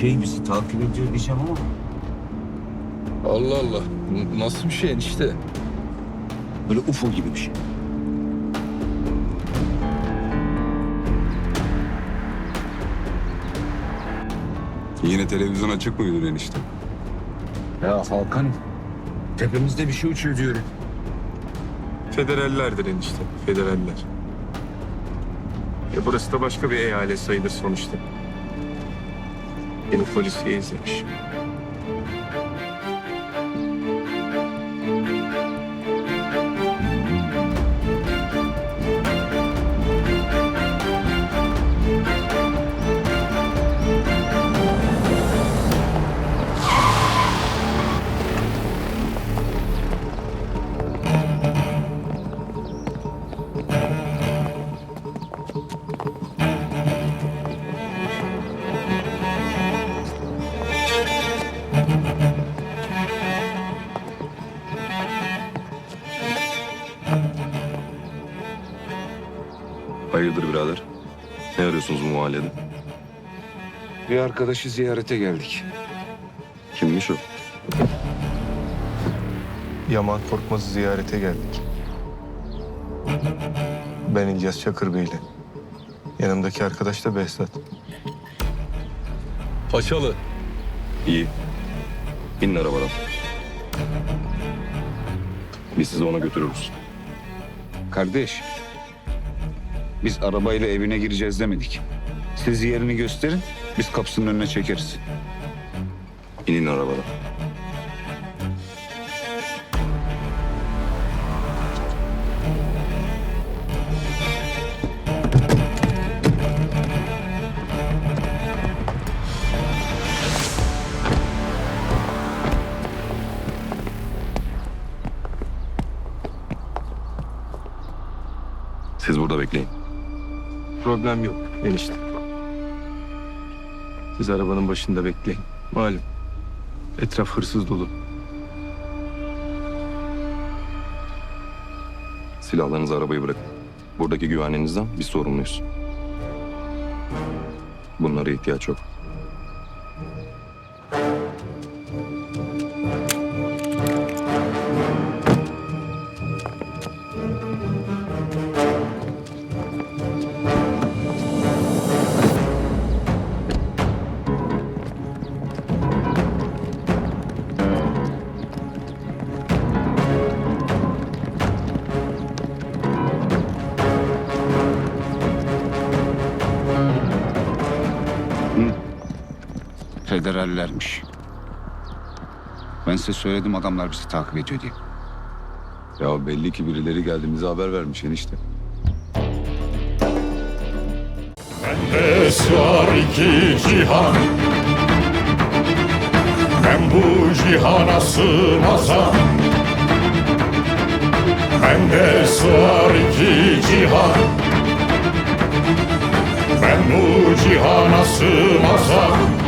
şey bizi takip ediyor diyeceğim ama Allah Allah. N- Nasıl bir şey enişte? böyle UFO gibi bir şey. Yine televizyon açık mıydı enişte? Ya Hakan tepemizde bir şey uçuyor diyorum. Federallerdir enişte, federaller. Ya burası da başka bir eyalet sayılır sonuçta. ele não foi de ciências. Hayırdır birader? Ne arıyorsunuz bu mahallede? Bir arkadaşı ziyarete geldik. Kimmiş o? Yaman Korkmaz'ı ziyarete geldik. Ben İlyas Çakır Bey'le. Yanımdaki arkadaş da Behzat. Paçalı. İyi. Binin arabadan. Biz sizi ona götürürüz. Kardeş biz arabayla evine gireceğiz demedik. Siz yerini gösterin biz kapısının önüne çekeriz. İnin arabadan. Siz burada bekleyin. Problem yok enişte. Siz arabanın başında bekleyin. Malum. Etraf hırsız dolu. Silahlarınızı arabayı bırakın. Buradaki güvenliğinizden biz sorumluyuz. Bunlara ihtiyaç yok. Federallermiş. Ben size söyledim adamlar bizi takip ediyor diye. Ya belli ki birileri geldiğimize haber vermiş enişte. Bendes var iki cihan Ben bu cihana sığmazam Bendes var iki cihan Ben bu cihana sığmazam